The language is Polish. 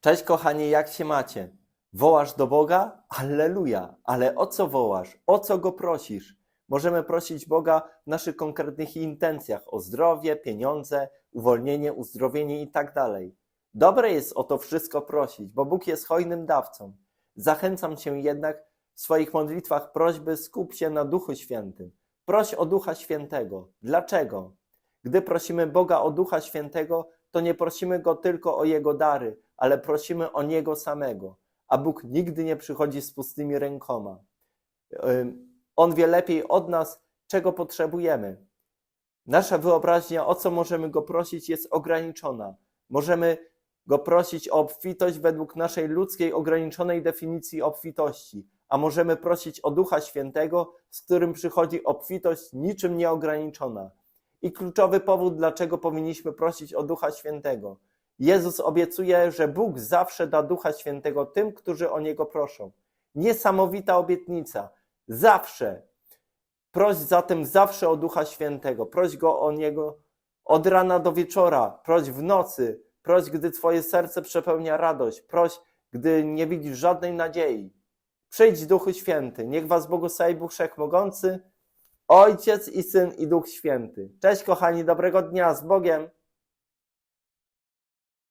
Cześć kochani, jak się macie? Wołasz do Boga? Alleluja! Ale o co wołasz? O co Go prosisz? Możemy prosić Boga w naszych konkretnych intencjach o zdrowie, pieniądze, uwolnienie, uzdrowienie i tak dalej. Dobre jest o to wszystko prosić, bo Bóg jest hojnym dawcą. Zachęcam cię jednak w swoich modlitwach prośby skup się na Duchu Świętym. Proś o Ducha Świętego. Dlaczego? Gdy prosimy Boga o Ducha Świętego, to nie prosimy Go tylko o Jego dary, ale prosimy o Niego samego. A Bóg nigdy nie przychodzi z pustymi rękoma. On wie lepiej od nas, czego potrzebujemy. Nasza wyobraźnia, o co możemy Go prosić, jest ograniczona. Możemy Go prosić o obfitość według naszej ludzkiej, ograniczonej definicji obfitości, a możemy prosić o Ducha Świętego, z którym przychodzi obfitość niczym nieograniczona. I kluczowy powód, dlaczego powinniśmy prosić o Ducha Świętego. Jezus obiecuje, że Bóg zawsze da Ducha Świętego tym, którzy o Niego proszą. Niesamowita obietnica. Zawsze. Proś zatem zawsze o Ducha Świętego. Proś Go o Niego od rana do wieczora. Proś w nocy. Proś, gdy Twoje serce przepełnia radość. Proś, gdy nie widzisz żadnej nadziei. Przyjdź Duchu Święty. Niech Was błogosławi Bóg Wszechmogący, Ojciec i Syn i Duch Święty. Cześć kochani, dobrego dnia z Bogiem.